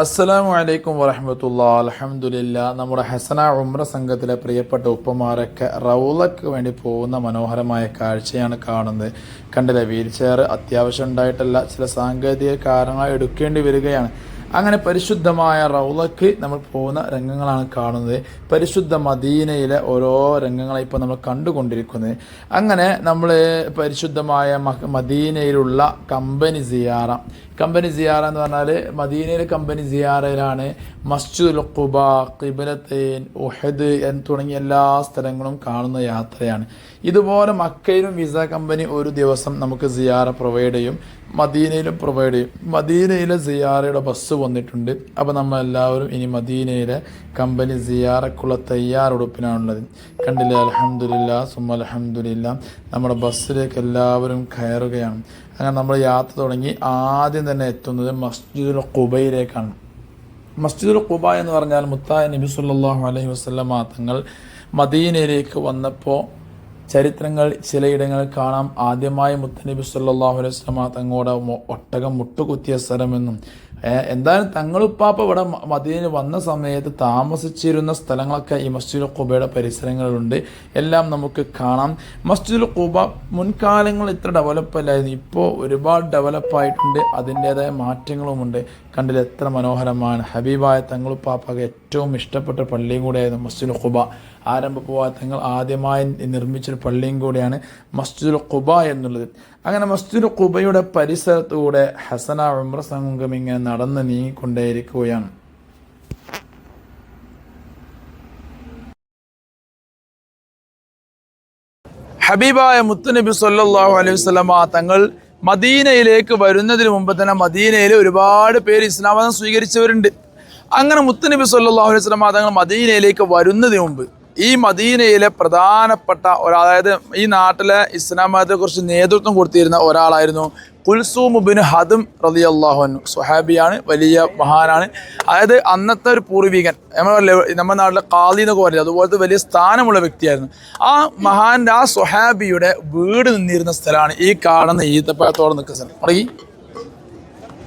അസ്സലാമു അലൈക്കും വറഹമത്തുള്ള അലഹമുല്ല നമ്മുടെ ഹസന ഉമ്ര സംഘത്തിലെ പ്രിയപ്പെട്ട ഉപ്പമാരൊക്കെ റൗലക്ക് വേണ്ടി പോകുന്ന മനോഹരമായ കാഴ്ചയാണ് കാണുന്നത്. കണ്ടില്ല വീൽ ചെയർ അത്യാവശ്യം ഉണ്ടായിട്ടല്ല ചില സാങ്കേതിക കാരണങ്ങൾ എടുക്കേണ്ടി വരികയാണ്. അങ്ങനെ പരിശുദ്ധമായ റൗലക്ക് നമ്മൾ പോകുന്ന രംഗങ്ങളാണ് കാണുന്നത്. പരിശുദ്ധ മദീനയിലെ ഓരോ രംഗങ്ങളെ ഇപ്പോൾ നമ്മൾ കണ്ടുകൊണ്ടിരിക്കുന്നത്. അങ്ങനെ നമ്മൾ പരിശുദ്ധമായ മദീനയിലുള്ള കമ്പനി സിയാറ കമ്പനി സിയാറ എന്ന് പറഞ്ഞാൽ മദീനയിലെ കമ്പനി സിയാറയിലാണ് മസ്ജിദുൽ ഖുബ കിബലത്തേൻ ഉഹദ് തുടങ്ങിയ എല്ലാ സ്ഥലങ്ങളും കാണുന്ന യാത്രയാണ്. ഇതുപോലെ മക്കയിലും വിസ കമ്പനി ഒരു ദിവസം നമുക്ക് സിയാറ പ്രൊവൈഡ് ചെയ്യും മദീനയിലും പ്രൊവൈഡ് ചെയ്യും. മദീനയിലെ സിയാറയുടെ ബസ് വന്നിട്ടുണ്ട്. അപ്പോൾ നമ്മൾ എല്ലാവരും ഇനി മദീനയിലെ കമ്പനി സിയാറക്കുള്ള തയ്യാറെടുപ്പിനാണുള്ളത്. കണ്ടില്ല? അലഹമുല്ല സുമ അലഹമുല്ല നമ്മുടെ ബസ്സിലേക്ക് എല്ലാവരും കയറുകയാണ്. അങ്ങനെ നമ്മൾ യാത്ര തുടങ്ങി ആദ്യം തന്നെ എത്തുന്നത് മസ്ജിദുൽ ഖുബയിലേക്കാണ്. മസ്ജിദുൽ ഖുബ എന്ന് പറഞ്ഞാൽ മുത്തായ നബി സുല്ലാഹു അലൈഹി വസല്ലമ തങ്ങൾ മദീനയിലേക്ക് വന്നപ്പോൾ ചരിത്രങ്ങൾ ചിലയിടങ്ങളിൽ കാണാം. ആദ്യമായി മുത്തനബി സല്ലാഹു അലൈഹി വസല്ലമ തങ്ങളുടെ ഒട്ടകം മുട്ടുകുത്തിയ സ്ഥലമെന്നും എന്തായാലും തങ്ങളുപ്പാപ്പ ഇവിടെ മദീനയിൽ വന്ന സമയത്ത് താമസിച്ചിരുന്ന സ്ഥലങ്ങളൊക്കെ ഈ മസ്ജിദുൽ ഖുബയുടെ പരിസരങ്ങളിലുണ്ട്. എല്ലാം നമുക്ക് കാണാം. മസ്ജിദുൽ ഖുബ മുൻകാലങ്ങൾ ഇത്ര ഡെവലപ്പല്ലായിരുന്നു ഇപ്പോൾ ഒരുപാട് ഡെവലപ്പായിട്ടുണ്ട് അതിന്റെതായ മാറ്റങ്ങളുമുണ്ട്. കണ്ടില്ല എത്ര മനോഹരമാണ്. ഹബീബായ തങ്ങളുപ്പാപ്പക്ക് ഏറ്റവും ഇഷ്ടപ്പെട്ട പള്ളിയും കൂടെയായിരുന്നു മസ്ജിദുൽ ഖുബ. ആരംഭ പോവാ തങ്ങൾ ആദ്യമായി നിർമ്മിച്ചൊരു പള്ളിയും കൂടെയാണ് മസ്ജിദുൽ ഖുബ എന്നുള്ളത്. അങ്ങനെ മസ്ജിദുൽ ഖുബയുടെ പരിസരത്തൂടെ ഹസന സംഘം ഇങ്ങനെ നടന്ന് നീങ്ങിക്കൊണ്ടേയിരിക്കുകയാണ്. ഹബീബായ മുത്തുനബി സല്ലല്ലാഹു അലൈഹി വസല്ലമ തങ്ങൾ മദീനയിലേക്ക് വരുന്നതിന് മുമ്പ് തന്നെ മദീനയിൽ ഒരുപാട് പേര് ഇസ്ലാം മതം സ്വീകരിച്ചവരുണ്ട്. അങ്ങനെ മുത്തനബി സല്ലാഹു അലൈഹി വസല്ലമ തങ്ങൾ മദീനയിലേക്ക് വരുന്നതിന് മുമ്പ് ഈ മദീനയിലെ പ്രധാനപ്പെട്ട ഒരാൾ അതായത് ഈ നാട്ടിലെ ഇസ്ലാം മതത്തെക്കുറിച്ച് നേതൃത്വം കൊടുത്തിരുന്ന ഒരാളായിരുന്നു കുൽസൂം ബിൻ ഹദം റലി അള്ളാഹുനു സുഹാബിയാണ് വലിയ മഹാനാണ്. അതായത് അന്നത്തെ ഒരു പൂർവികൻ നമ്മളെ നമ്മുടെ നാട്ടിലെ കാദി എന്നൊക്കെ പറയുന്നത് അതുപോലത്തെ വലിയ സ്ഥാനമുള്ള വ്യക്തിയായിരുന്നു. ആ മഹാന്റെ ആ സുഹാബിയുടെ വീട് നിന്നിരുന്ന സ്ഥലമാണ് ഈ കാണുന്ന ഈത്തപ്പഴത്തോടെ നിൽക്കുന്ന സ്ഥലം.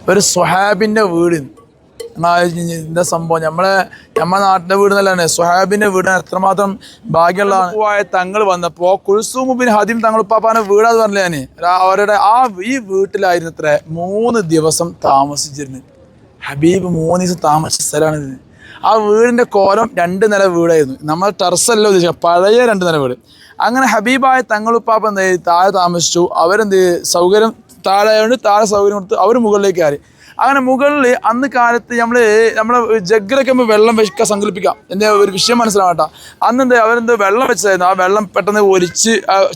ഒരു സുഹാബിന്റെ വീട് എന്താ സംഭവം. നമ്മളെ നമ്മളെ നാട്ടിലെ വീട് നല്ലതാണ്. സുഹാബിന്റെ വീട് എത്രമാത്രം ഭാഗ്യമുള്ളതാണ്. തങ്ങൾ വന്നപ്പോ കുൽസൂമുബിൻ ഹദീം തങ്ങൾ പാപ്പാന്റെ വീടാന്ന് പറഞ്ഞില്ലേ രാ- അവരുടെ ആ ഈ വീട്ടിലായിരുന്നു ഇത്ര മൂന്ന് ദിവസം താമസിച്ചിരുന്നത് ഹബീബ് മൂന്ന് ദിവസം താമസിച്ച സ്ഥലമാണിത് ആ വീടിന്റെ കോലം രണ്ട് നില വീടായിരുന്നു. നമ്മൾ ടെറസല്ല ഉദ്ദേശിക്കുക പഴയ രണ്ട് നില വീട്. അങ്ങനെ ഹബീബായ തങ്ങളുപ്പാപ്പ എന്ത് താഴെ താമസിച്ചു. അവരെന്ത്? സൗകര്യം താഴെ ആയതുകൊണ്ട് താഴെ സൗകര്യം കൊടുത്ത് അവർ മുകളിലേക്ക് കയറി. അങ്ങനെ മുകളിൽ അന്ന് കാലത്ത് നമ്മൾ നമ്മളെ ജഗ്ഗിലൊക്കെ വെള്ളം വെക്കാൻ സങ്കല്പിക്കാം. എന്റെ ഒരു വിഷയം മനസ്സിലാവട്ടെ അന്ന് എന്താ അവരെന്ത് വെള്ളം വെച്ചതായിരുന്നു. ആ വെള്ളം പെട്ടെന്ന് ഒലിച്ച്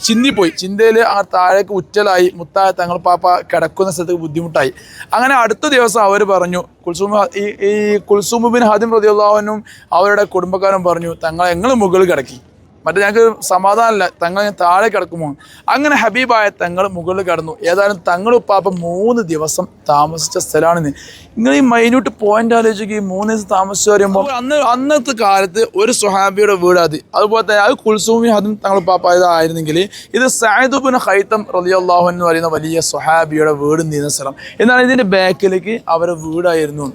ചിന്തിപ്പോയി ചിന്തയിൽ ആ താഴേക്ക് ഉറ്റലായി. മുത്തായ തങ്ങൾ പാപ്പ കിടക്കുന്ന സ്ഥലത്ത് ബുദ്ധിമുട്ടായി. അങ്ങനെ അടുത്ത ദിവസം അവർ പറഞ്ഞു കുൽസൂമ ഈ ഈ കുൽസുമുബിൻ ഹാദിം റതിയുള്ളവനും അവരുടെ കുടുംബക്കാരും പറഞ്ഞു തങ്ങളെ ഞങ്ങൾ മുകളിൽ കിടക്കി. മറ്റേ ഞങ്ങൾക്ക് സമാധാനമില്ല. തങ്ങൾ ഞാൻ താഴെ കിടക്കുമോ അങ്ങനെ ഹബീബായ തങ്ങൾ മുകളിൽ കിടന്നു. ഏതായാലും തങ്ങൾ ഉപ്പാപ്പ മൂന്ന് ദിവസം താമസിച്ച സ്ഥലമാണ് ഇങ്ങനെ നിങ്ങൾ ഈ മൈന്യൂട്ട് പോയിന്റ് ആലോചിക്കുക ഈ മൂന്ന് ദിവസം താമസിച്ചു പറയുമ്പോൾ അന്ന് അന്നത്തെ കാലത്ത് ഒരു സുഹാബിയുടെ വീട് അത് അതുപോലെ തന്നെ അത് കുൽസൂമി അതും തങ്ങൾ ഉപ്പാപ്പായതായിരുന്നെങ്കിൽ ഇത് സായിദുബിൻ ഹൈത്തം റലിയല്ലാഹു എന്ന് പറയുന്ന വലിയ സുഹാബിയുടെ വീട് നീന്ന സ്ഥലം. എന്നാൽ ഇതിന്റെ ബാക്കിലേക്ക് അവരുടെ വീടായിരുന്നു.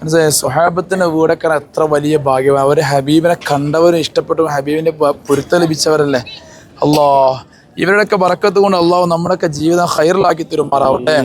മനസ്സിലായോ? സ്വഹാബത്തിന്റെ വീടൊക്കെ എത്ര വലിയ ഭാഗ്യമാണ്. അവർ ഹബീബിനെ കണ്ടവരും ഇഷ്ടപ്പെട്ടു. ഹബീബിന്റെ പൊരുത്തം ലഭിച്ചവരല്ലേ? അല്ലോ ഇവരുടെയൊക്കെ വറക്കത്ത് കൊണ്ട് അള്ളാഹു നമ്മുടെയൊക്കെ ജീവിതം ഹൈറിലാക്കി തരുമാറാവട്ടെ.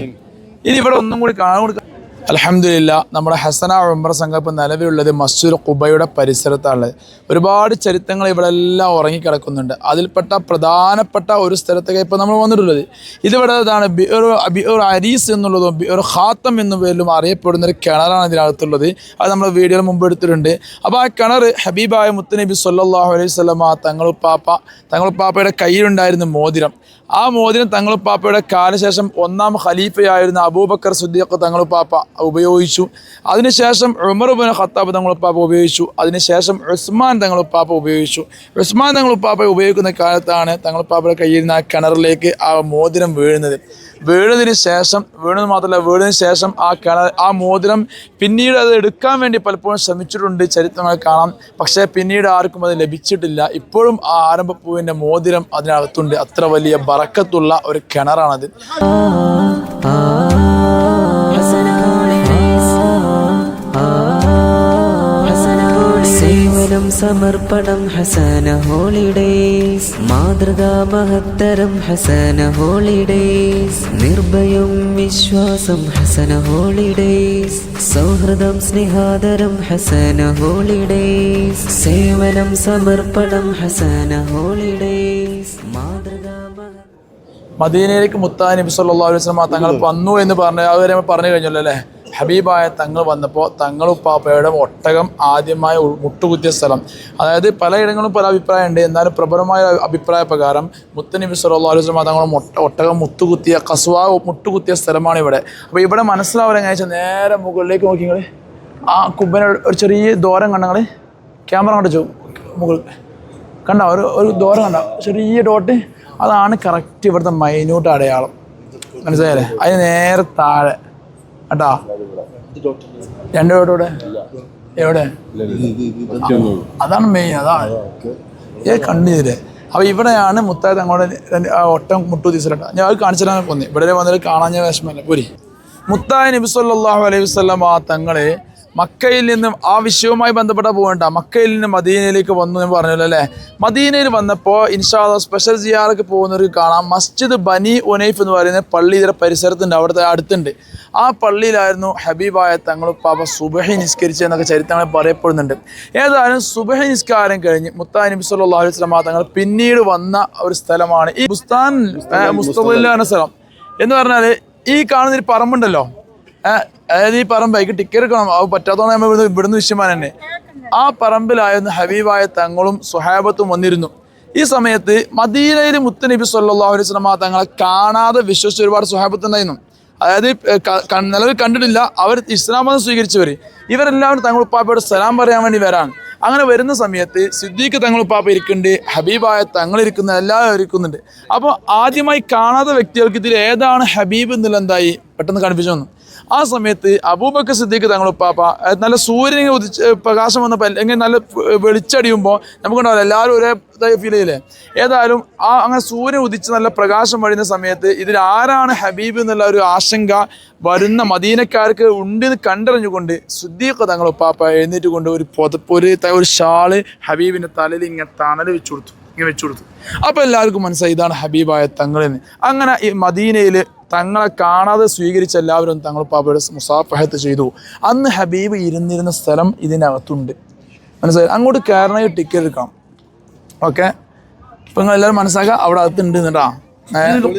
ഇനി ഇവിടെ ഒന്നും കൂടി കാണാൻ കൊടുക്കാം അലഹമില്ല നമ്മുടെ ഹസന ഉംറ സംഘം ഇപ്പം നിലവിലുള്ളത് മസ്ജിദ് കുബയുടെ പരിസരത്താണ്. ഒരുപാട് ചരിത്രങ്ങൾ ഇവിടെ എല്ലാം ഉറങ്ങിക്കിടക്കുന്നുണ്ട്. അതിൽപ്പെട്ട പ്രധാനപ്പെട്ട ഒരു സ്ഥലത്തൊക്കെ ഇപ്പോൾ നമ്മൾ വന്നിട്ടുള്ളത്. ഇതിവിടെ ഇതാണ് ബിഒർ ബിഒർ അരീസ് എന്നുള്ളതും ബിഒർ ഖാത്തം എന്ന പേരിലും അറിയപ്പെടുന്ന ഒരു കിണറാണ് ഇതിനകത്തുള്ളത് അത് നമ്മൾ വീഡിയോയിൽ മുമ്പ് എടുത്തിട്ടുണ്ട്. അപ്പോൾ ആ കിണർ ഹബീബായ മുത്തനബി സല്ലാഹു അലൈഹി സ്വലമ തങ്ങളുപ്പാപ്പ തങ്ങളുപ്പാപ്പയുടെ കയ്യിലുണ്ടായിരുന്ന മോതിരം. ആ മോതിരം തങ്ങളുപ്പാപ്പയുടെ കാലശേഷം ഒന്നാം ഖലീഫയായിരുന്ന അബൂബക്കർ സുദ്ദീഖ് തങ്ങളുപ്പാപ്പ ഉപയോഗിച്ചു. അതിനുശേഷം ഉമർബുൻ ഖത്താബ് തങ്ങളുപ്പാപ്പ ഉപയോഗിച്ചു. അതിനുശേഷം ഉസ്മാൻ തങ്ങളുപ്പാപ്പ ഉപയോഗിച്ചു. ഉസ്മാൻ തങ്ങളുപ്പാപ്പ ഉപയോഗിക്കുന്ന കാലത്താണ് തങ്ങളുപ്പാപ്പയുടെ കയ്യിൽ നിന്ന് ആ കിണറിലേക്ക് ആ മോതിരം വീഴുന്നത്. വീണതിന് ശേഷം വീണത് മാത്രമല്ല വീണതിന് ശേഷം ആ കിണർ ആ മോതിരം പിന്നീട് അത് എടുക്കാൻ വേണ്ടി പലപ്പോഴും ശ്രമിച്ചിട്ടുണ്ട്. ചരിത്രങ്ങൾ കാണാം. പക്ഷേ പിന്നീട് ആർക്കും അത് ലഭിച്ചിട്ടില്ല. ഇപ്പോഴും ആ ആരംഭപ്പൂവിന്റെ മോതിരം അതിനകത്തുണ്ട്. അത്ര വലിയ ബറക്കത്തുള്ള ഒരു കിണറാണത്. സേവനം സമർപ്പണം ഹസന ഹോളിഡേസ് മാതൃകാ മഹത്തരം ഹസന ഹോളിഡേസ് നിർഭയം വിശ്വാസം ഹസന ഹോളിഡേസ് സൗഹൃദം സ്നേഹാദരം ഹസന ഹോളിഡേസ് സേവനം സമർപ്പണം ഹസന ഹോളിഡേസ് മദീനയിലേക്ക് മുത്താൻ നബി സല്ലാ അലൈഹി വസല്ലം തങ്ങൾ വന്നു എന്ന് പറഞ്ഞ അവരെ പറഞ്ഞു കഴിഞ്ഞല്ലോ അല്ലേ? ഹബീബായ തങ്ങൾ വന്നപ്പോൾ തങ്ങളുപ്പാപ്പയുടെ ഒട്ടകം ആദ്യമായ മുട്ടുകുത്തിയ സ്ഥലം. അതായത് പലയിടങ്ങളും പല അഭിപ്രായമുണ്ട്. എന്നാലും പ്രബലമായ അഭിപ്രായ പ്രകാരം മുത്തനബി സല്ലാ അലൈഹി വസല്ലം തങ്ങൾ ഒട്ടകം മുത്തുകുത്തിയ കസുവ മുട്ടുകുത്തിയ സ്ഥലമാണ് ഇവിടെ. അപ്പോൾ ഇവിടെ മനസ്സിലാവുക എങ്ങനെ വെച്ചാൽ നേരെ മുകളിലേക്ക് നോക്കി നിങ്ങൾ ആ കുബന ഒരു ചെറിയ ദോരം കണ്ട നിങ്ങൾ ക്യാമറ കണ്ടു മുകളിൽ. കണ്ട? ഒരു ഒരു ദൂരം കണ്ട? ചെറിയ ഡോട്ട് അതാണ് കറക്റ്റ് ഇവിടുത്തെ മൈന്യൂട്ട് അടയാളം. മനസ്സിലായല്ലേ? അതിന് നേരെ താഴെ. കേട്ടാ രണ്ടു ഇവിടെ എവിടെ? അതാണ് മെയിൻ അതാണ് ഏ കണ്ണീര്. അപ്പോൾ ഇവിടെയാണ് മുത്തായ തങ്ങളുടെ ഒട്ടം മുട്ടു തീസിലട്ട ഞാൻ അത് കാണിച്ചു തരാൻ കൊന്നി ഇവിടെ വന്നിട്ട് കാണാൻ ഞാൻ വിഷമല്ല പോരി. മുത്തായ നബിസ്വല്ലാഹു അലൈഹി വസ്ലം ആ തങ്ങളെ മക്കയിൽ നിന്നും ആ വിഷയവുമായി ബന്ധപ്പെട്ട പോകണ്ട. മക്കയിൽ നിന്ന് മദീനയിലേക്ക് വന്നു എന്ന് പറഞ്ഞല്ലോ അല്ലേ? മദീനയിൽ വന്നപ്പോൾ ഇൻഷാദ സ്പെഷ്യൽ ജിയാറൊക്കെ പോകുന്നവർക്ക് കാണാം. മസ്ജിദ് ബനി ഉനൈഫ് എന്ന് പറയുന്ന പള്ളി ഇതര പരിസരത്തുണ്ട്. അവിടുത്തെ അടുത്തുണ്ട്. ആ പള്ളിയിലായിരുന്നു ഹബീബായ തങ്ങൾ പാപ സുബഹി നിസ്കരിച്ചത് എന്നൊക്കെ ചരിത്രങ്ങൾ പറയപ്പെടുന്നുണ്ട്. ഏതായാലും സുബഹി നിസ്കാരം കഴിഞ്ഞ് മുത്താ നബി സല്ലാ അലൈഹി വസല്ലം തങ്ങൾ പിന്നീട് വന്ന ഒരു സ്ഥലമാണ് ഈ ബുസ്താൻ മുസ്തഫില്ല സ്ഥലം. എന്ന് പറഞ്ഞാൽ ഈ കാണുന്ന ഒരു പറമ്പുണ്ടല്ലോ. അതായത് ഈ അതിക്ക് ടിക്കറ്റ് എടുക്കണം. അത് പറ്റാത്തതാണ് നമ്മൾ ഇവിടുന്ന് ഇവിടുന്ന് വിഷയമാൻ തന്നെ. ആ പറമ്പിലായിരുന്നു ഹബീബായ തങ്ങളും സുഹാബത്തും വന്നിരുന്നു. ഈ സമയത്ത് മദീനയിൽ മുത്തനബി സല്ലല്ലാഹു അലൈഹി വസല്ലം തങ്ങളെ കാണാതെ വിശ്വസിച്ച ഒരുപാട് സുഹാബത്ത് ഉണ്ടായിരുന്നു. അതായത് നിലവിൽ കണ്ടിട്ടില്ല. അവർ ഇസ്ലാം മതം സ്വീകരിച്ചവർ ഇവരെല്ലാവരും തങ്ങൾ ഉപ്പാപ്പയോട് സലാം പറയാൻ വേണ്ടി വരാൻ അങ്ങനെ വരുന്ന സമയത്ത് സിദ്ദീഖ് തങ്ങൾ ഉപ്പാപ്പ ഇരിക്കുന്നുണ്ട്. ഹബീബായ തങ്ങൾ ഇരിക്കുന്ന. എല്ലാവരും ഇരിക്കുന്നുണ്ട്. അപ്പോൾ ആദ്യമായി കാണാത്ത വ്യക്തികൾക്ക് ഇതിൽ ഏതാണ് ഹബീബ് എന്നുള്ള എന്തായി പെട്ടെന്ന് കണ്ടിപ്പിച്ചു വന്നു. ആ സമയത്ത് അബൂബക്കർ സിദ്ദീഖ് തങ്ങളുടെ ഉപ്പാപ്പ നല്ല സൂര്യൻ ഉദിച്ച് പ്രകാശം വന്നപ്പോൾ അല്ലെങ്കിൽ നല്ല വെളിച്ചടിയുമ്പോൾ നമുക്കുണ്ടാവില്ല എല്ലാവരും ഒരേ ഇതായി ഫീൽ ചെയ്യില്ലേ? ഏതായാലും ആ അങ്ങനെ സൂര്യൻ ഉദിച്ച് നല്ല പ്രകാശം വഴിയുന്ന സമയത്ത് ഇതിൽ ആരാണ് ഹബീബ് എന്നുള്ള ഒരു ആശങ്ക വരുന്ന മദീനക്കാർക്ക് ഉണ്ട് എന്ന് കണ്ടറിഞ്ഞുകൊണ്ട് സിദ്ദീഖ് തങ്ങളുടെ ഉപ്പാപ്പ എഴുന്നേറ്റ് കൊണ്ട് ഒരു പുതപ്പ് ഒരു ഒരു ഷാൾ ഹബീബിന്റെ തലയിൽ ഇങ്ങനെ തണൽ വെച്ചു കൊടുത്തു. ഇങ്ങനെ വെച്ചു കൊടുത്തു. അപ്പോൾ എല്ലാവർക്കും മനസ്സിലായി ഇതാണ് ഹബീബായ തങ്ങളെന്ന്. അങ്ങനെ ഈ മദീനയിൽ തങ്ങളെ കാണാതെ സ്വീകരിച്ച എല്ലാവരും തങ്ങൾ പാപ്പയുടെ മുസാഫഹത്ത് ചെയ്തു. അന്ന് ഹബീബ് ഇരുന്നിരുന്ന സ്ഥലം ഇതിനകത്തുണ്ട്. മനസ്സിലായി? അങ്ങോട്ട് കയറണമെങ്കിൽ ടിക്കറ്റ് എടുക്കാം. ഓക്കെ ഇപ്പം നിങ്ങൾ എല്ലാവരും മനസ്സിലാക്കുക അവിടെ അകത്തുണ്ട് കേട്ടാ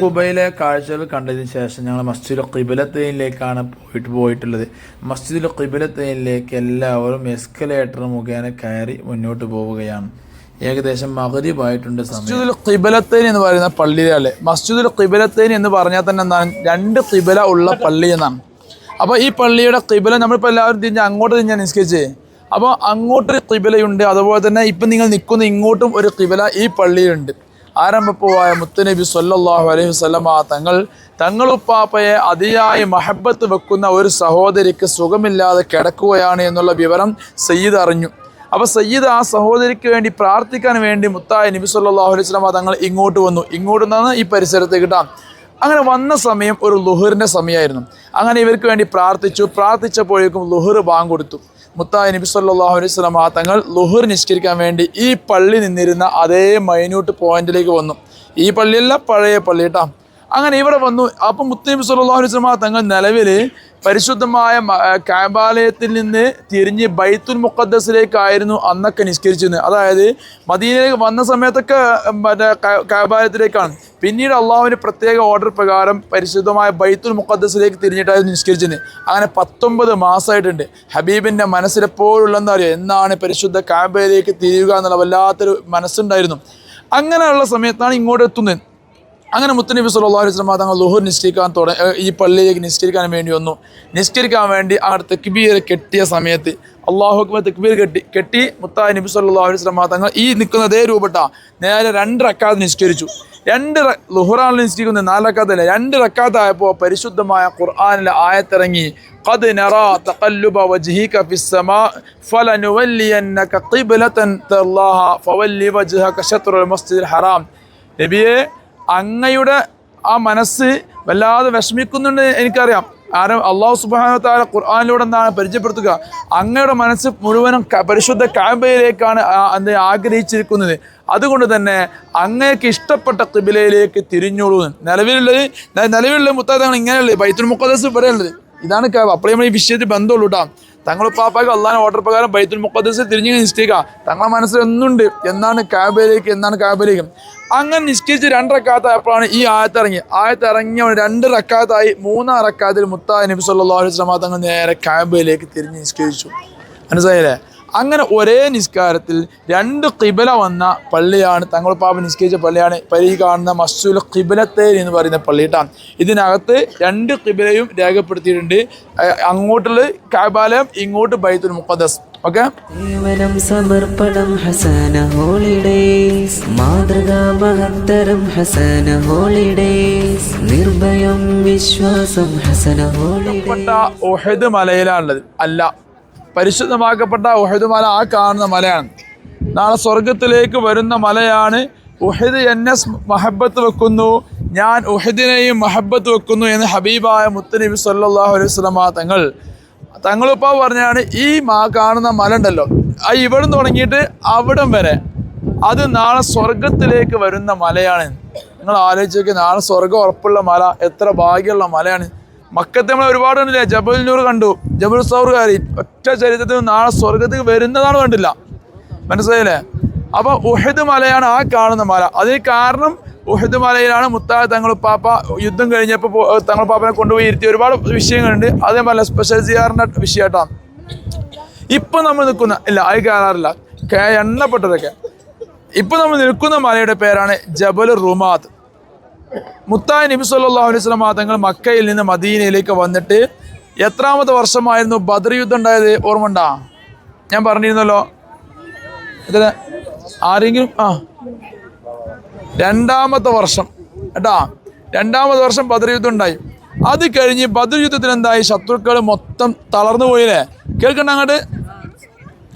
കുബയിലെ കാഴ്ചകൾ കണ്ടതിന് ശേഷം ഞങ്ങൾ മസ്ജിദ് ഖിബിലത്തേനിലേക്കാണ് പോയിട്ട് പോയിട്ടുള്ളത്. മസ്ജിദ് ഖിബിലത്തേനിലേക്ക് എല്ലാവരും എസ്കലേറ്റർ മുഖേന കയറി മുന്നോട്ട് പോവുകയാണ്. ഏകദേശം മകരിബായിട്ടുണ്ട് മസ്ജിദുൽ ഖിബലത്തേനി എന്ന് പറയുന്ന പള്ളിയിലല്ലേ മസ്ജിദുൽ ഖിബലത്തേനി എന്ന് പറഞ്ഞാൽ തന്നെ എന്താണ്? രണ്ട് ഖിബല ഉള്ള പള്ളി എന്നാണ്. അപ്പോൾ ഈ പള്ളിയുടെ ഖിബല നമ്മളിപ്പോൾ എല്ലാവരും തിരിഞ്ഞ് അങ്ങോട്ട് തിരിഞ്ഞാൽ നിസ്കരിച്ചേ? അപ്പോൾ അങ്ങോട്ടൊരു ഖിബലയുണ്ട്. അതുപോലെ തന്നെ ഇപ്പം നിങ്ങൾ നിൽക്കുന്ന ഇങ്ങോട്ടും ഒരു ഖിബല ഈ പള്ളിയിലുണ്ട്. ആരംഭപ്പുവായ മുത്തുനബി സല്ലല്ലാഹു അലൈഹി വസല്ലമ തങ്ങൾ തങ്ങളുപ്പാപ്പയെ അതിയായി മഹബത്ത് വെക്കുന്ന ഒരു സഹോദരിക്ക് സുഖമില്ലാതെ കിടക്കുകയാണ് എന്നുള്ള വിവരം സയ്യിദ് അറിഞ്ഞു. അപ്പോൾ സയ്യിദ് ആ സഹോദരിക്ക് വേണ്ടി പ്രാർത്ഥിക്കാൻ വേണ്ടി മുത്തായ നബി സല്ലല്ലാഹു അലൈഹി സ്വലാം തങ്ങൾ ഇങ്ങോട്ട് വന്നു. ഇങ്ങോട്ട് നിന്നാണ് ഈ പരിസരത്ത് കിട്ടാം അങ്ങനെ വന്ന സമയം ഒരു ലുഹറിന്റെ സമയമായിരുന്നു. അങ്ങനെ ഇവർക്ക് വേണ്ടി പ്രാർത്ഥിച്ചു. പ്രാർത്ഥിച്ചപ്പോഴേക്കും ലുഹർ ബാങ്ക് കൊടുത്തു. മുത്തായ നബി സല്ലല്ലാഹു അലൈഹി ആ തങ്ങൾ ലുഹർ നിഷ്കരിക്കാൻ വേണ്ടി ഈ പള്ളി നിന്നിരുന്ന അതേ മൈന്യൂട്ട് പോയിന്റിലേക്ക് വന്നു. ഈ പള്ളിയല്ല പഴയ പള്ളി കേട്ടോ അങ്ങനെ ഇവിടെ വന്നു. അപ്പം മുത്തനബി സല്ലല്ലാഹു വസ്ലമ തങ്ങൾ നിലവിൽ പരിശുദ്ധമായ കാമ്പാലയത്തിൽ നിന്ന് തിരിഞ്ഞ് ബൈത്തുൽ മുഖദ്ദസിലേക്കായിരുന്നു അന്നൊക്കെ നിസ്കരിച്ചിരുന്നത്. അതായത് മദീനയിലേക്ക് വന്ന സമയത്തൊക്കെ മറ്റേ കാബാലയത്തിലേക്കാണ് പിന്നീട് അള്ളാഹുവിന്റെ പ്രത്യേക ഓർഡർ പ്രകാരം പരിശുദ്ധമായ ബൈത്തുൽ മുഖദ്ദസിലേക്ക് തിരിഞ്ഞിട്ടായിരുന്നു നിസ്കരിച്ചിരുന്നത്. അങ്ങനെ പത്തൊമ്പത് മാസമായിട്ടുണ്ട്. ഹബീബിന്റെ മനസ്സിലെപ്പോഴുള്ള എന്താ പറയുക എന്നാണ് പരിശുദ്ധ കാബയിലേക്ക് തിരിയുക എന്നുള്ള വല്ലാത്തൊരു മനസ്സുണ്ടായിരുന്നു. അങ്ങനെയുള്ള സമയത്താണ് ഇങ്ങോട്ട് എത്തുന്നത്. അങ്ങനെ മുത്തനബി സല്ലല്ലാഹു അലൈഹി വസല്ലം തങ്ങൾ ലുഹുർ നിസ്കരിക്കാൻ തുടങ്ങി ഈ പള്ളിയിലേക്ക് നിസ്കരിക്കാൻ വേണ്ടി വന്നു നിസ്കരിക്കാൻ വേണ്ടി അങ്ങനെ തെക്ബീർ കെട്ടിയ സമയത്ത് അള്ളാഹു അക്ബർ തെക്ബീർ കെട്ടി കെട്ടി മുത്തായ നബി സല്ലല്ലാഹു അലൈഹി വസല്ലം തങ്ങൾ ഈ നിൽക്കുന്ന അതേ രൂപട്ട നേരെ രണ്ട് റക്കാത്ത് നിസ്കരിച്ചു രണ്ട് റ- ലുഹറാണ് നിസ്കരിക്കുന്നത് നാല് റക്കാത്തല്ല രണ്ട് റക്കാത്തായപ്പോൾ പരിശുദ്ധമായ ഖുർആനിലെ ആയത്തിറങ്ങി قد نرى تقلب وجهك في السماء فلنولينك قبلة ترضاها فولي وجهك شطر المسجد الحرام നബിയെ അങ്ങയുടെ ആ മനസ്സ് വല്ലാതെ വിഷമിക്കുന്നുണ്ട് എനിക്കറിയാം. ആരും അള്ളാഹു സുബാനത്താല ഖുർആാനിലൂടെ എന്താണ് പരിചയപ്പെടുത്തുക? അങ്ങയുടെ മനസ്സ് മുഴുവനും പരിശുദ്ധ കാബയിലേക്കാണ് എന്ത് ആഗ്രഹിച്ചിരിക്കുന്നത്. അതുകൊണ്ട് തന്നെ അങ്ങേക്ക് ഇഷ്ടപ്പെട്ട കിബിലയിലേക്ക് തിരിഞ്ഞോളൂ നിലവിലുള്ളത് നിലവിലുള്ള മുത്താദങ്ങൾ ഇങ്ങനെയുള്ളത് ബൈത്തുൽ മുക്കദസ് ഇവിടെയുള്ളത്. ഇതാണ് അപ്പോൾ നമ്മൾ ഈ വിഷയത്തിൽ ബന്ധമുള്ളൂ കേട്ടോ തങ്ങൾ പാപ്പാക്ക് അള്ളാഹാൻ ഓർഡർ പ്രകാരം ബൈത്തുൽ മുഖദ്സിൽ തിരിഞ്ഞ് നിശ്ചയിക്കുക. തങ്ങളുടെ മനസ്സിൽ ഒന്നുണ്ട് എന്നാണ് കാബയിലേക്ക് എന്നാണ് കാബയിലേക്ക്. അങ്ങനെ നിശ്ചയിച്ച് രണ്ടറക്കാത്ത റക്കാത്തായപ്പോഴാണ് ഈ ആയത്ത് ഇറങ്ങി ആയത്ത് ഇറങ്ങിയ രണ്ട് റക്കാത്തായി മൂന്നാം റക്കാത്തിൽ മുത്താ നബി സല്ലല്ലാഹു അലൈഹി തങ്ങൾ നേരെ കാബയിലേക്ക് തിരിഞ്ഞ് നിശ്ചയിച്ചു. മനസ്സിലായില്ലേ? അങ്ങനെ ഒരേ നിസ്കാരത്തിൽ രണ്ട് കിബല വന്ന പള്ളിയാണ് തങ്ങൾ പാപ നിസ്കരിച്ച പള്ളിയാണ്. പരി കാണുന്ന മസ്സുൽ കിബലത്തേൽ എന്ന് പറയുന്ന പള്ളിയിട്ടാണ് ഇതിനകത്ത് രണ്ട് കിബിലയും രേഖപ്പെടുത്തിയിട്ടുണ്ട്. അങ്ങോട്ടുള്ള കാബാലയം ഇങ്ങോട്ട് ബൈത്തുൽ മുഖദസ് ഓക്കെ? സമർപ്പണം ഹസന ഹോളിഡേസ് മാതൃകാ മഹത്തരം ഹസന ഹോളിഡേസ് നിർഭയം വിശ്വാസം ഹസന ഹോളിഡേസ് പ്പെട്ട ഒഹദ് മലയിലാണുള്ളത്. അല്ല പരിശുദ്ധമാക്കപ്പെട്ട ഉഹദ് മല ആ കാണുന്ന മലയാണ്. നാളെ സ്വർഗത്തിലേക്ക് വരുന്ന മലയാണ് ഉഹദ് എന്നെ മഹബത്ത് വെക്കുന്നു. ഞാൻ ഉഹദിനെയും മഹബത്ത് വെക്കുന്നു എന്ന് ഹബീബായ മുത്തനബി സല്ലാഹു അലൈഹി വസല്ലമ തങ്ങൾ തങ്ങളിപ്പോൾ പറഞ്ഞാണ് ഈ മാ കാണുന്ന മല ഉണ്ടല്ലോ ആ ഇവിടം തുടങ്ങിയിട്ട് അവിടം വരെ. അത് നാളെ സ്വർഗത്തിലേക്ക് വരുന്ന മലയാണ്. നിങ്ങൾ ആലോചിച്ച് നോക്കി നാളെ സ്വർഗം ഉറപ്പുള്ള മല എത്ര ഭാഗ്യമുള്ള മലയാണ്. മക്കത്ത് നമ്മൾ ഒരുപാട് കണ്ടില്ലേ? ജബൽ നൂർ കണ്ടു. ജബൽ സൗർകാരി ഒറ്റ ചരിത്രത്തിൽ നാളെ സ്വർഗത്തിൽ വരുന്നതാണ് കണ്ടില്ല. മനസ്സിലായില്ലേ? അപ്പൊ ഉഹദ് മലയാണ് ആ കാണുന്ന മല. അതിന് കാരണം ഉഹദ് മലയിലാണ് മുത്തായ തങ്ങൾ പാപ്പ യുദ്ധം കഴിഞ്ഞപ്പോൾ തങ്ങൾ പാപ്പനെ കൊണ്ടുപോയി ഇരുത്തി ഒരുപാട് വിഷയങ്ങളുണ്ട്. അതേപോലെ സ്പെഷ്യൽ സിയാറിന്റെ വിഷയമായിട്ടാണ് ഇപ്പൊ നമ്മൾ നിൽക്കുന്ന ഇല്ല അത് കയറാറില്ല എണ്ണപ്പെട്ടതൊക്കെ. ഇപ്പൊ നമ്മൾ നിൽക്കുന്ന മലയുടെ പേരാണ് ജബൽ റുമാദ്. മുത്തായ നബി സല്ലല്ലാഹു അലൈഹി വസല്ലം തങ്ങൾ മക്കയിൽ നിന്ന് മദീനയിലേക്ക് വന്നിട്ട് എത്രാമത്തെ വർഷമായിരുന്നു ബദർ യുദ്ധം ഉണ്ടായത്? ഓർമ്മ ഞാൻ പറഞ്ഞിരുന്നല്ലോ. ഇതിന് ആരെങ്കിലും ആ. രണ്ടാമത്തെ വർഷം കേട്ടാ. രണ്ടാമത്തെ വർഷം ബദർ യുദ്ധം ഉണ്ടായി. അത് കഴിഞ്ഞ് ബദർ യുദ്ധത്തിൽ എന്തായി? ശത്രുക്കൾ മൊത്തം തളർന്നു പോയില്ലേ? കേൾക്കണ്ട അങ്ങോട്ട്.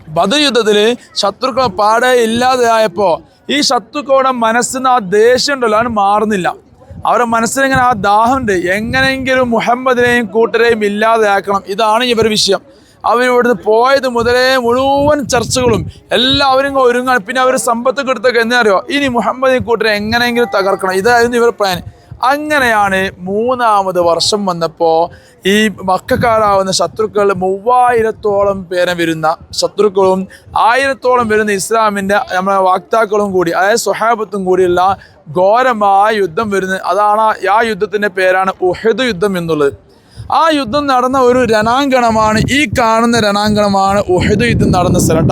ബദർ യുദ്ധത്തിൽ ശത്രുക്കൾ പാടെ ഇല്ലാതെയായപ്പോൾ ഈ ശത്രുക്കളുടെ മനസ്സിന് ആ ദേഷ്യം ഉണ്ടല്ലോ അത് മാറുന്നില്ല. അവരുടെ മനസ്സിലിങ്ങനെ ആ ദാഹമുണ്ട്. എങ്ങനെയെങ്കിലും മുഹമ്മദിനെയും കൂട്ടരെയും ഇല്ലാതെയാക്കണം. ഇതാണ് ഇവരുടെ വിഷയം. അവരിവിടുന്ന് പോയത് മുതലേ മുഴുവൻ ചർച്ചകളും എല്ലാവരും ഒരുങ്ങാൻ. പിന്നെ അവർ സമ്പത്ത് എടുത്തൊക്കെ എന്നറിയോ ഇനി മുഹമ്മദിനെ കൂട്ടരെ എങ്ങനെയെങ്കിലും തകർക്കണം. ഇതായിരുന്നു ഇവർ പ്ലാൻ അങ്ങനെയാണ് മൂന്നാമത് വർഷം വന്നപ്പോൾ ഈ മക്കാരാവുന്ന ശത്രുക്കൾ മൂവായിരത്തോളം പേരെ വരുന്ന ശത്രുക്കളും ആയിരത്തോളം വരുന്ന ഇസ്ലാമിന്റെ നമ്മളെ വാക്താക്കളും കൂടി അതായത് സ്വഹാബത്തും കൂടിയുള്ള ഘോരമായ യുദ്ധം വരുന്നത് അതാണ് ആ യുദ്ധത്തിന്റെ പേരാണ് ഉഹദ് യുദ്ധം എന്നുള്ളത് ആ യുദ്ധം നടന്ന ഒരു രണാങ്കണമാണ് ഈ കാണുന്ന രണാങ്കണമാണ് ഉഹദ് യുദ്ധം നടന്ന സ്ഥലം.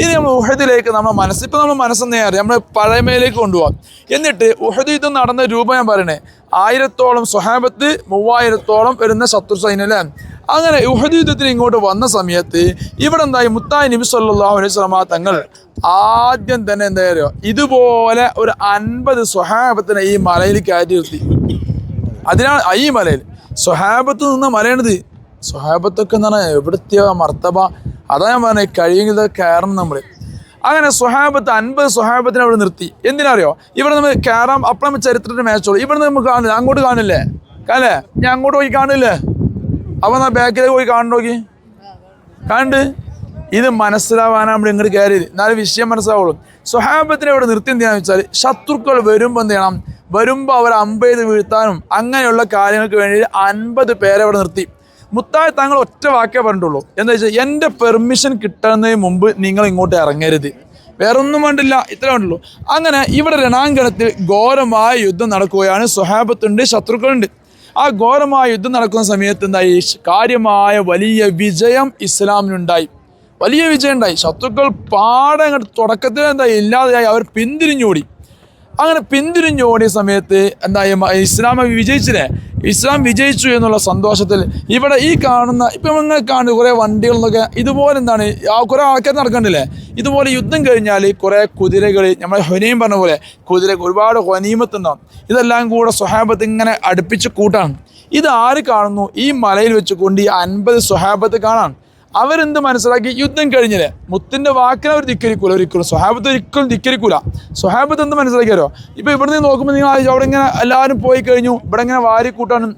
ഇനി നമ്മൾ ഉഹദിലേക്ക് നമ്മുടെ മനസ്സ്. ഇപ്പം നമ്മൾ മനസ്സെന്ന് അറിയാം. നമ്മൾ പഴമയിലേക്ക് കൊണ്ടുപോകാം എന്നിട്ട് ഉഹദ് യുദ്ധം നടന്ന രൂപം ഞാൻ പറയണേ. ആയിരത്തോളം സ്വഹാബത്ത് മൂവായിരത്തോളം വരുന്ന ശത്രു സൈന്യം അല്ലേ അങ്ങനെ ഉഹദ് യുദ്ധത്തിന് ഇങ്ങോട്ട് വന്ന സമയത്ത് ഇവിടെ എന്തായി? മുത്തായി നബി സല്ലല്ലാഹു അലൈഹി സ്വലമാ തങ്ങൾ ആദ്യം തന്നെ എന്താ പറയുക ഇതുപോലെ ഒരു അൻപത് സ്വഹാബത്തിനെ ഈ മലയിൽ കയറ്റി നിർത്തി. അതിനാണ് ഈ മലയിൽ. സ്വഹാബത്ത് നിന്ന മലയാണിത്. സ്വഹാബത്തൊക്കെ എന്ന് പറഞ്ഞാൽ എവിടുത്തെയോ മർത്തബ. അതാ ഞാൻ പറഞ്ഞത് കഴിയുന്നത് കയറണം നമ്മൾ അങ്ങനെ സ്വഹാബത്ത് അൻപത് സ്വഹാബത്തിനെ അവിടെ നിർത്തി. എന്തിനറിയോ? ഇവിടെ നമ്മൾ കയറാം അപ്പം നമ്മൾ ചരിത്രത്തിന്റെ മാച്ചുള്ളൂ ഇവിടെ നമുക്ക് കാണില്ല അങ്ങോട്ട് കാണില്ലേ? കാലേ ഞാൻ അങ്ങോട്ട് പോയി കാണില്ലേ? അപ്പം എന്നാ ബാക്കിലേക്ക് പോയി കാണുന്നു നോക്കി? കണ്ട്? ഇത് മനസ്സിലാവാനാണ് നമ്മൾ ഇങ്ങോട്ട് കയറിയത് എന്നാലും വിഷയം മനസ്സിലാവുള്ളൂ. സ്വഹാബത്തിനെ ഇവിടെ നിർത്തി എന്തിനാന്ന് വെച്ചാൽ ശത്രുക്കൾ വരുമ്പോൾ എന്ത് ചെയ്യണം? വരുമ്പോൾ അവർ അമ്പെയ്ത് വീഴ്ത്താനും അങ്ങനെയുള്ള കാര്യങ്ങൾക്ക് വേണ്ടി അൻപത് പേരെ ഇവിടെ നിർത്തി. മുത്തായ താങ്കൾ ഒറ്റ വാക്കേ പറഞ്ഞിട്ടുള്ളൂ. എന്താ വെച്ചാൽ എന്റെ പെർമിഷൻ കിട്ടുന്നതിന് മുമ്പ് നിങ്ങൾ ഇങ്ങോട്ട് ഇറങ്ങരുത്. വേറൊന്നും വേണ്ടില്ല ഇത്ര ഉണ്ടല്ലോ അങ്ങനെ ഇവിടെ രണാങ്കണത്തിൽ ഘോരമായ യുദ്ധം നടക്കുകയാണ് സ്വഹാബത്തുണ്ട് ശത്രുക്കളുണ്ട്. ആ ഘോരമായ യുദ്ധം നടക്കുന്ന സമയത്ത് എന്തായി? കാര്യമായ വലിയ വിജയം ഇസ്ലാമിനുണ്ടായി. വലിയ വിജയം ഉണ്ടായി. ശത്രുക്കൾ പാടെ അങ്ങോട്ട് തുടക്കത്തിൽ എന്തായി ഇല്ലാതെയായി. അവർ പിന്തിരിഞ്ഞോടി അങ്ങനെ പിന്തിരിഞ്ഞോടിയ സമയത്ത് എന്തായി ഇസ്ലാം വിജയിച്ചില്ലേ? ഇസ്ലാം വിജയിച്ചു എന്നുള്ള സന്തോഷത്തിൽ ഇവിടെ ഈ കാണുന്ന ഇപ്പം നിങ്ങൾ കാണുന്ന കുറേ വണ്ടികളെന്നൊക്കെ ഇതുപോലെ എന്താണ് കുറേ ആൾക്കാർ നടക്കണ്ടില്ലേ ഇതുപോലെ യുദ്ധം കഴിഞ്ഞാൽ കുറേ കുതിരകൾ നമ്മൾ ഹൊനയും പറഞ്ഞ പോലെ കുതിര ഒരുപാട് ഹൊനീമത്തുണ്ടാവും ഇതെല്ലാം കൂടെ സ്വഹാബത്ത് ഇങ്ങനെ അടുപ്പിച്ച് കൂട്ടാണ്. ഇത് ആര് കാണുന്നു? ഈ മലയിൽ വെച്ചുകൊണ്ട് ഈ അൻപത് സ്വഹാബത്ത് കാണാൻ അവരെന്ത് മനസ്സിലാക്കി? യുദ്ധം കഴിഞ്ഞില്ലേ? മുത്തിന്റെ വാക്കിനെ അവർ ധിക്കരിക്കൂല ഒരിക്കലും. സ്വഹാബത്ത് ഒരിക്കലും ധിക്കരിക്കൂല. സ്വഹാബത്ത് എന്ത് മനസ്സിലാക്കിയാലോ? ഇപ്പൊ നിന്ന് നോക്കുമ്പോൾ നിങ്ങൾ അവിടെ ഇങ്ങനെ എല്ലാവരും പോയി കഴിഞ്ഞു. ഇവിടെ ഇങ്ങനെ വാരി കൂട്ടാനും.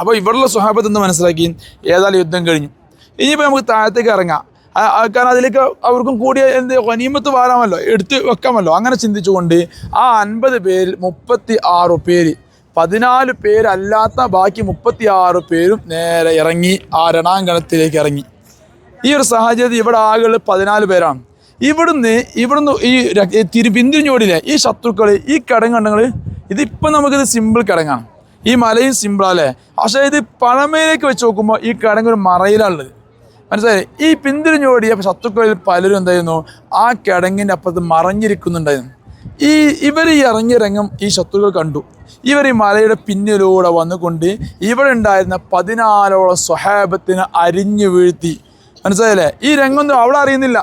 അപ്പോൾ ഇവിടെയുള്ള സ്വഹാബത്ത് എന്ത് മനസ്സിലാക്കി? ഏതായാലും യുദ്ധം കഴിഞ്ഞു. ഇനിയിപ്പോൾ നമുക്ക് താഴത്തേക്ക് ഇറങ്ങാം. കാരണം അതിലേക്ക് അവർക്കും കൂടിയ എന്ത് ഗനീമത്ത് വാരാമല്ലോ. എടുത്ത് വെക്കാമല്ലോ. അങ്ങനെ ചിന്തിച്ചുകൊണ്ട് ആ അൻപത് പേരിൽ മുപ്പത്തി ആറ് പേര് പതിനാല് പേരല്ലാത്ത ബാക്കി മുപ്പത്തി ആറ് പേരും നേരെ ഇറങ്ങി ആ രണാങ്കണത്തിലേക്ക് ഇറങ്ങി. ഈ ഒരു സാഹചര്യത്തിൽ ഇവിടെ ആകെ പതിനാല് പേരാണ്. ഇവിടുന്ന് ഇവിടുന്ന് ഈ തിരു പിന്തിരിഞ്ഞോടില്ലേ ഈ ശത്രുക്കൾ ഈ കിടങ്ങണ്ടങ്ങൾ ഇതിപ്പോൾ നമുക്കിത് സിമ്പിൾ കിടങ്ങാണ്. ഈ മലയും സിമ്പിളല്ലേ പക്ഷേ ഇത് പഴമയിലേക്ക് വെച്ച് നോക്കുമ്പോൾ ഈ കിടങ്ങ് ഒരു മറയിലാണുള്ളത്. മനസ്സിലായി? ഈ പിന്തിരിഞ്ഞോടിയ ശത്രുക്കളിൽ പലരും എന്തായിരുന്നു? ആ കിടങ്ങിന്റെ അപ്പുറത്ത് മറഞ്ഞിരിക്കുന്നുണ്ടായിരുന്നു. ഈ ഇവർ ഈ ഇറങ്ങിയ രംഗം ഈ ശത്രുക്കൾ കണ്ടു. ഇവർ ഈ മലയുടെ പിന്നിലൂടെ വന്നുകൊണ്ട് ഇവിടെ ഉണ്ടായിരുന്ന പതിനാലോളം സ്വഹാബത്തിനെ അരിഞ്ഞു വീഴ്ത്തി മനസ്സിലായില്ലേ? ഈ രംഗമൊന്നും അവളെ അറിയുന്നില്ല.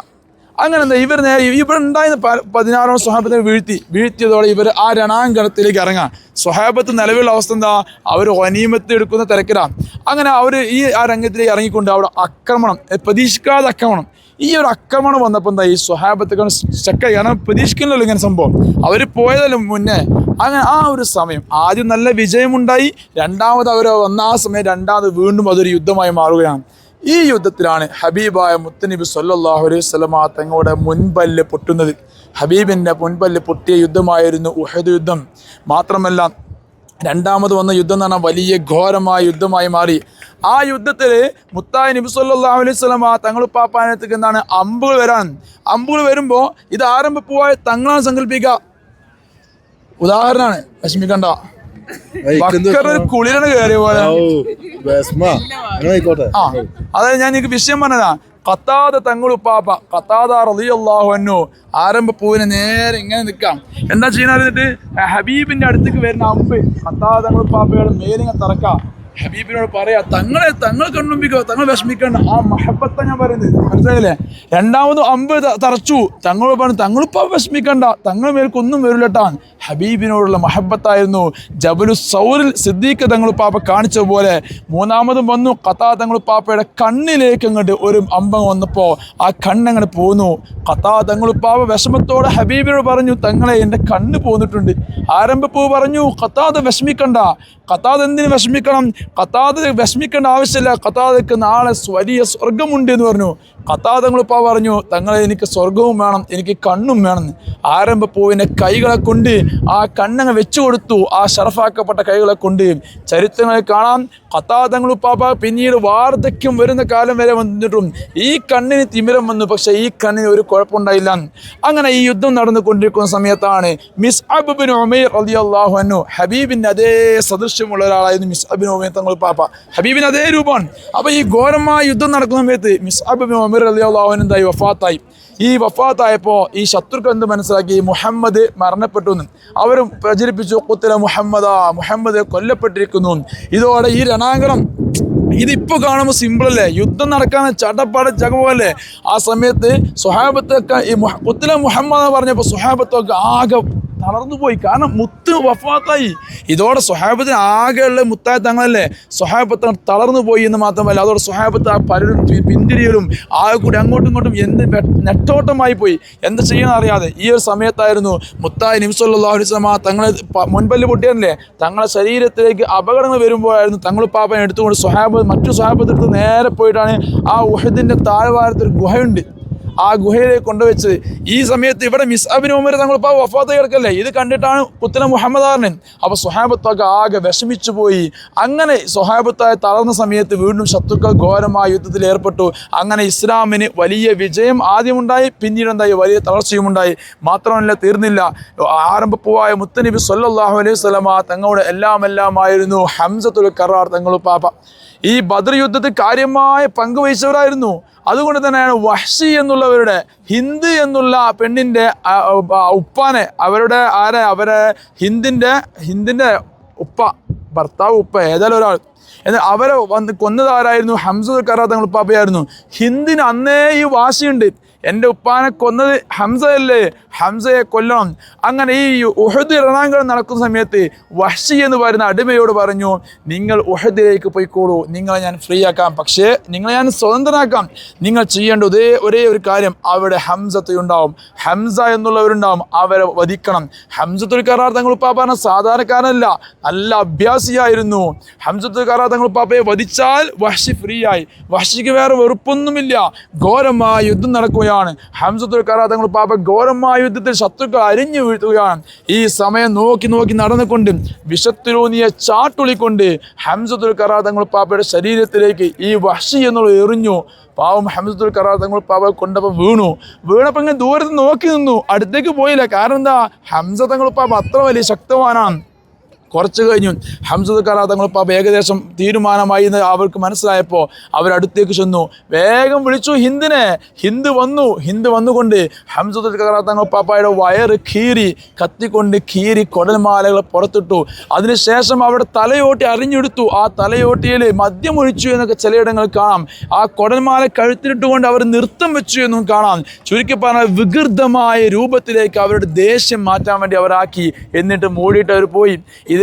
അങ്ങനെ എന്താ ഇവർ നേരെ ഇവിടെ ഉണ്ടായിരുന്ന പതിനാറോളം സ്വഹാബത്തിനെ വീഴ്ത്തി വീഴ്ത്തിയതോടെ ഇവർ ആ രണാങ്കണത്തിലേക്ക് ഇറങ്ങാം. സ്വഹാബത്ത് നിലവിലുള്ള അവസ്ഥ എന്താ? അവർ ഒനീമത്ത് എടുക്കുന്ന തിരക്കിലാണ് അങ്ങനെ അവർ ഈ ആ രംഗത്തിലേക്ക് ഇറങ്ങിക്കൊണ്ട് അവിടെ ആക്രമണം പ്രതീക്ഷിക്കാതെ ആക്രമണം. ഈ ഒരു ആക്രമണം വന്നപ്പോൾ എന്താ ഈ സ്വഹാബത്തൊക്കെ സ്റ്റക്കായി കാരണം പ്രതീക്ഷിക്കുന്നില്ലല്ലോ ഇങ്ങനെ സംഭവം. അവർ പോയതല്ലോ മുന്നേ. അങ്ങനെ ആ ഒരു സമയം ആദ്യം നല്ല വിജയമുണ്ടായി. രണ്ടാമത് അവർ വന്ന ആ സമയം രണ്ടാമത് വീണ്ടും അതൊരു യുദ്ധമായി മാറുകയാണ്. ഈ യുദ്ധത്തിലാണ് ഹബീബായ മുത്തനബി സല്ലാഹു അലൈഹി വസല്ലമ തങ്ങളുടെ മുൻപല്ല് പൊട്ടുന്നത്. ഹബീബിന്റെ മുൻപല്ല് പൊട്ടിയ യുദ്ധമായിരുന്നു ഉഹദ് യുദ്ധം. മാത്രമല്ല രണ്ടാമത് വന്ന യുദ്ധം എന്ന് പറഞ്ഞാൽ വലിയ ഘോരമായ യുദ്ധമായി മാറി. ആ യുദ്ധത്തിൽ മുത്തായ നബി സല്ലല്ലാഹു അലൈഹി വസല്ലമ തങ്ങൾ പാപ്പാനത്തേക്ക് എന്താണ്? അമ്പുകൾ വരാൻ. അമ്പുകൾ വരുമ്പോൾ ഇത് ആരംഭിപ്പോയ തങ്ങളാണ് സങ്കല്പിക്കുക ഉദാഹരണമാണ് വിഷമിക്കണ്ട. ഒരു കുളിരാണ് കയറിയ പോലെ. അതായത് ഞാൻ എനിക്ക് വിഷയം പറഞ്ഞതാ. കത്താതെ തങ്ങളുപ്പാപ്പ കത്താത റളിയല്ലാഹു അൻഹു ആരംഭ പൂവിനെ നേരെ ഇങ്ങനെ നിൽക്കാം. എന്താ ചെയ്യുന്ന എന്നിട്ട് ഹബീബിന്റെ അടുത്തേക്ക് വരുന്ന അമ്പ് കത്താതെ തങ്ങളുപ്പാപ്പയുടെ മേലിങ്ങനെ തറക്കാം. ഹബീബിനോട് പറയാ തങ്ങളെ തങ്ങൾ കണ്ണുമ്പിക്കോ തങ്ങൾ വിഷമിക്കണ്ട. ആ മഹബത്ത ഞാൻ പറയുന്നത്. മനസ്സിലായില്ലേ? രണ്ടാമത് അമ്പ് തറച്ചു. തങ്ങളോട് പറഞ്ഞു തങ്ങളിപ്പോ വിഷമിക്കണ്ട തങ്ങൾ മേൽക്കൊന്നും വരില്ലട്ടാൻ ഹബീബിനോടുള്ള മഹബത്തായിരുന്നു. ജബലു സൗറിൽ സിദ്ദീഖ് തങ്ങൾ പാപ്പ കാണിച്ച പോലെ മൂന്നാമതും വന്നു കഥാ തങ്ങൾ പാപ്പയുടെ കണ്ണിലേക്ക് അങ്ങോട്ട് ഒരു അമ്പം വന്നപ്പോൾ ആ കണ്ണങ്ങോട്ട് പോന്നു. കഥാ തങ്ങൾ പാപ്പ വിഷമത്തോടെ ഹബീബിനോട് പറഞ്ഞു തങ്ങളെ എന്റെ കണ്ണ് പോന്നിട്ടുണ്ട്. ആരംഭപ്പൂ പറഞ്ഞു കത്താതെ വിഷമിക്കണ്ട. കത്താതെ എന്തിനു വിഷമിക്കണം? കത്താതെ വിഷമിക്കേണ്ട ആവശ്യമില്ല. കത്താതക്ക് നാളെ വലിയ സ്വർഗമുണ്ട് എന്ന് പറഞ്ഞു. കത്താതങ്ങളിപ്പ പറഞ്ഞു തങ്ങളെ എനിക്ക് സ്വർഗവും വേണം എനിക്ക് കണ്ണും വേണം. ആരംഭപ്പൂവിന്റെ കൈകളെ കൊണ്ട് ആ കണ്ണങ്ങ് വെച്ചു കൊടുത്തു ആ ഷറഫാക്കപ്പെട്ട കൈകളെ കൊണ്ട്. ചരിത്രങ്ങളിൽ കാണാം. കത്താതങ്ങളുപ്പാപ്പ പിന്നീട് വാർദ്ധക്യം വരുന്ന കാലം വരെ വന്നിട്ടും ഈ കണ്ണിന് തിമിരം വന്നു പക്ഷേ ഈ കണ്ണിന് ഒരു കുഴപ്പമുണ്ടായില്ല. അങ്ങനെ ഈ യുദ്ധം നടന്നുകൊണ്ടിരിക്കുന്ന സമയത്താണ് മിസ് അബുബിൻ ഒമൈർ അലി അള്ളാഹു അനു ഹബീബിന്റെ അതേ സദൃശ്യമുള്ള ഒരാളായിരുന്നു മിസ് അബിൻ ഉമൈർ തങ്ങൾ പാപ്പ. ഹബീബിൻ അതേ രൂപമാണ്. അപ്പോൾ ഈ ഘോരമായ യുദ്ധം നടക്കുന്ന സമയത്ത് മിസ് അബിൻ ഉമൈർ അലി എന്തായി വഫാത്തായി. ഈ വഫാത്തായപ്പോൾ ഈ ശത്രുക്കൾ എന്ത് മനസ്സിലാക്കി? മുഹമ്മദ് മരണപ്പെട്ടു എന്ന്. അവരും പ്രചരിപ്പിച്ചു കുത്തല മുഹമ്മദ മുഹമ്മദ് കൊല്ലപ്പെട്ടിരിക്കുന്നു. ഇതോടെ ഈ രണാങ്കണം ഇതിപ്പോൾ കാണുമ്പോൾ സിമ്പിളല്ലേ യുദ്ധം നടക്കാൻ ചടപ്പാട് ചകമല്ലേ ആ സമയത്ത് സുഹാബത്തൊക്കെ ഈ കുത്തല മുഹമ്മദ് പറഞ്ഞപ്പോൾ സുഹാബത്തൊക്കെ ആകെ തളർന്നു പോയി. കാരണം മുത്ത് വഫാത്തായി. ഇതോടെ സ്വഹാബത്തിന് ആകെയുള്ള മുത്തായ തങ്ങളല്ലേ? സ്വഹാബത്ത് തളർന്നു പോയി എന്ന് മാത്രമല്ല അതോടെ സ്വഹാബത്ത് ആ പലരും പിന്തിരിയലും ആകെ കൂടി അങ്ങോട്ടും ഇങ്ങോട്ടും എന്ത് നെട്ടോട്ടമായി പോയി. എന്ത് ചെയ്യണം അറിയാതെ ഈ ഒരു സമയത്തായിരുന്നു മുത്തായ നിമിസല്ലാ അലിസ്ലാമ തങ്ങളെ മുൻപല്ല് പൊട്ടിയല്ലേ തങ്ങളെ ശരീരത്തിലേക്ക് അപകടങ്ങൾ വരുമ്പോഴായിരുന്നു തങ്ങൾ പാപ്പനെ എടുത്തുകൊണ്ട് സ്വഹാബ് മറ്റു സ്വഹാബത്തെടുത്ത് നേരെ പോയിട്ടാണ് ആ ഉഹദിന്റെ താഴ്വാരത്തിൽ ഗുഹയുണ്ട്. ആ ഗുഹയിലേക്ക് കൊണ്ടുവച്ച് ഈ സമയത്ത് ഇവിടെ മിസ് അബിൻ ഉമർ തങ്ങൾ ഇപ്പോൾ വഫാത്ത് കിടക്കല്ലേ ഇത് കണ്ടിട്ടാണ് പുത്തന മുഹമ്മദാറിനൻ അപ്പോൾ സുഹാബത്തൊക്കെ ആകെ വിഷമിച്ചു പോയി. അങ്ങനെ സുഹാബത്തായ തളർന്ന സമയത്ത് വീണ്ടും ശത്രുക്കൾ ഘോരമായ യുദ്ധത്തിൽ ഏർപ്പെട്ടു. അങ്ങനെ ഇസ്ലാമിന് വലിയ വിജയം ആദ്യമുണ്ടായി പിന്നീട് എന്തായി വലിയ തളർച്ചയുമുണ്ടായി. മാത്രമല്ല തീർന്നില്ല. ആരംഭപ്പൂവായ മുത്തനബി സൊല്ലാഹു അലൈഹി സ്വലമ തങ്ങളുടെ എല്ലാം എല്ലാമായിരുന്നു ഹംസത്തുൽ കറാർ തങ്ങൾ പാപ്പ ഈ ബദർ യുദ്ധത്തിൽ കാര്യമായ പങ്ക് വഹിച്ചവരായിരുന്നു അതുകൊണ്ട് തന്നെയാണ് വഹ്ഷി എന്നുള്ളവരുടെ ഹിന്ദു എന്നുള്ള പെണ്ണിന്റെ ഉപ്പാനെ അവരുടെ ആരെ അവരെ ഹിന്ദിന്റെ ഹിന്ദിന്റെ ഉപ്പ ഭർത്താവ് ഉപ്പ ഏതായാലും ഒരാൾ. എന്നാൽ അവരെ വന്ന് കൊന്നതാരായിരുന്നു ഹംസുൽ കറാത്തങ്ങൾ തങ്ങൾ ഉപ്പാപ്പയായിരുന്നു. ഹിന്ദിന് അന്നേ ഈ വാശിയുണ്ട്. എന്റെ ഉപ്പാനെ കൊന്നത് ഹംസയല്ലേ? ഹംസയെ കൊല്ലണം. അങ്ങനെ ഈ ഉഹദ് രണാങ്കണം നടക്കുന്ന സമയത്ത് വഷി എന്ന് പറയുന്ന അടിമയോട് പറഞ്ഞു നിങ്ങൾ ഉഹദിലേക്ക് പോയിക്കോളൂ. നിങ്ങളെ ഞാൻ ഫ്രീ ആക്കാം പക്ഷേ നിങ്ങളെ ഞാൻ സ്വതന്ത്രനാക്കാം. നിങ്ങൾ ചെയ്യേണ്ട ഒരേ ഒരേ ഒരു കാര്യം അവിടെ ഹംസത്തുണ്ടാവും ഹംസ എന്നുള്ളവരുണ്ടാവും. അവരെ വധിക്കണം. ഹംസത്തുൽ കറാർ തങ്ങൾ ഉപ്പാ പറഞ്ഞ സാധാരണക്കാരനല്ല. നല്ല അഭ്യാസിയായിരുന്നു. ഹംസത്തുൽ കറാർ തങ്ങൾ ഉപ്പാപ്പയെ വധിച്ചാൽ വഷി ഫ്രീ ആയി വഷിക്ക് വേറെ വെറുപ്പൊന്നുമില്ല. ഘോരമായ യുദ്ധം നടക്കുകയാണ് ഹംസത്തുൽ കറ തങ്ങൾ പാപ ഘോരമായ യുദ്ധത്തിൽ ശത്രുക്കൾ അരിഞ്ഞു വീഴ്ത്തുകയാണ്. ഈ സമയം നോക്കി നോക്കി നടന്നുകൊണ്ട് വിഷത്തിലൂന്നിയ ചാട്ടുളിക്കൊണ്ട് ഹംസത്തുൽ കറ തങ്ങൾ പാപ്പയുടെ ശരീരത്തിലേക്ക് ഈ വഷി എന്നുള്ള എറിഞ്ഞു. പാവം ഹംസത്തുൽ കറാർ തങ്ങൾ പാവ കൊണ്ടപ്പോൾ വീണു. വീണപ്പോൾ ഇങ്ങനെ ദൂരത്ത് നോക്കി നിന്നു. അടുത്തേക്ക് പോയില്ല. കാരണം എന്താ? ഹംസ തങ്ങൾ പാപ അത്ര വലിയ ശക്തവാനാണ്. കുറച്ച് കഴിഞ്ഞു. ഹംസദ് കറാ തങ്ങൾ പാപ്പ ഏകദേശം തീരുമാനമായി എന്ന് അവർക്ക് മനസ്സിലായപ്പോൾ അവരടുത്തേക്ക് ചെന്നു. വേഗം വിളിച്ചു ഹിന്ദിനെ ഹിന്ദ് വന്നു ഹിന്ദ് വന്നുകൊണ്ട്. ഹംസദ് കറാ പാപ്പായുടെ വയറ് കീറി കത്തിക്കൊണ്ട് കീറി കൊടൽമാലകൾ പുറത്തിട്ടു. അതിനുശേഷം അവിടെ തലയോട്ടി അറിഞ്ഞെടുത്തു ആ തലയോട്ടിയിൽ മദ്യം ഒഴിച്ചു എന്നൊക്കെ ചിലയിടങ്ങൾ കാണാം. ആ കൊടൽമാല കഴുത്തിലിട്ടുകൊണ്ട് അവർ നൃത്തം വെച്ചു എന്നും കാണാം. ചുരുക്കി പറഞ്ഞാൽ വികൃതമായ രൂപത്തിലേക്ക് അവരുടെ ദേഷ്യം മാറ്റാൻ വേണ്ടി അവരാക്കി എന്നിട്ട് മൂടിയിട്ട് അവർ പോയി. ഇത്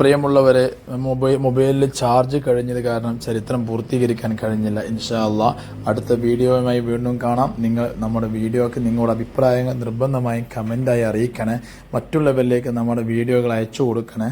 പ്രിയമുള്ളവരെ മൊബൈൽ മൊബൈലിൽ ചാർജ് കഴിഞ്ഞത് കാരണം ചരിത്രം പൂർത്തീകരിക്കാൻ കഴിഞ്ഞില്ല. ഇൻഷാ അള്ളാ അടുത്ത വീഡിയോയുമായി വീണ്ടും കാണാം. നിങ്ങൾ നമ്മുടെ വീഡിയോക്ക് നിങ്ങളുടെ അഭിപ്രായങ്ങൾ നിർബന്ധമായും കമന്റായി അറിയിക്കണേ. മറ്റുള്ളവരിലേക്ക് നമ്മുടെ വീഡിയോകൾ അയച്ചു കൊടുക്കണേ.